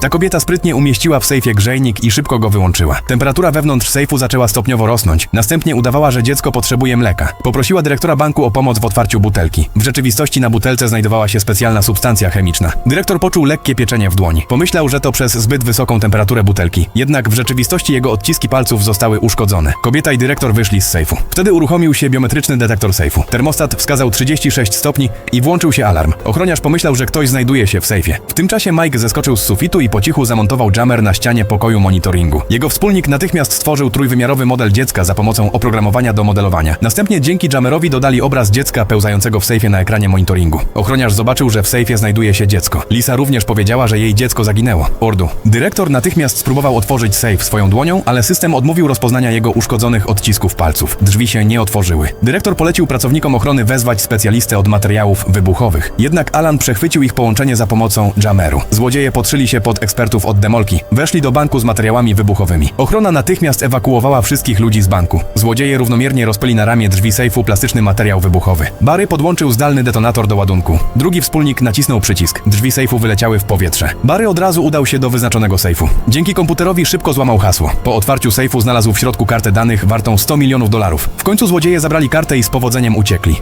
Ta kobieta sprytnie umieściła w sejfie grzejnik i szybko go wyłączyła. Temperatura wewnątrz sejfu zaczęła stopniowo rosnąć. Następnie udawała, że dziecko potrzebuje mleka. Poprosiła dyrektora banku o pomoc w otwarciu butelki. W rzeczywistości na butelce znajdowała się specjalna substancja chemiczna. Dyrektor poczuł lekkie pieczenie w dłoni. Pomyślał, że to przez zbyt wysoką temperaturę butelki. Jednak w rzeczywistości jego odciski palców zostały uszkodzone. Kobieta i dyrektor wyszli z sejfu. Wtedy uruchomił się biometryczny detektor sejfu. Termostat wskazał 36 stopni i włączył się alarm. Ochroniarz pomyślał, że ktoś znajduje się w sejfie. W tym czasie Mike zeskoczył z sufitu i po cichu zamontował jammer na ścianie pokoju monitoringu. Jego wspólnik natychmiast stworzył trójwymiarowy model dziecka za pomocą oprogramowania do modelowania. Następnie dzięki jammerowi dodali obraz dziecka pełzającego w sejfie na ekranie monitoringu. Ochroniarz zobaczył, że w sejfie znajduje się dziecko. Lisa również powiedziała, że jej dziecko zaginęło. Ordu. Dyrektor natychmiast spróbował otworzyć sejf swoją dłonią, ale system odmówił rozpoznania jego uszkodzonych odcisków palców. Drzwi się nie otworzyły. Dyrektor polecił pracownikom ochrony wezwać specjalistę od materiałów wybuchowych. Jednak Alan przechwycił ich połączenie za pomocą jammeru. Złodzieje podszyli się pod ekspertów od demolki. Weszli do banku z materiałami wybuchowymi. Ochrona natychmiast ewakuowała wszystkich ludzi z banku. Złodzieje równomiernie rozpyli na ramię drzwi sejfu plastyczny materiał wybuchowy. Barry podłączył zdalny detonator do ładunku. Drugi wspólnik nacisnął przycisk. Drzwi sejfu wyleciały w powietrze. Barry od razu udał się do wyznaczonego sejfu. Dzięki komputerowi szybko złamał hasło. Po otwarciu sejfu znalazł w środku kartę danych wartą 100 milionów dolarów. W końcu złodzieje zabrali kartę i z powodzeniem uciekli.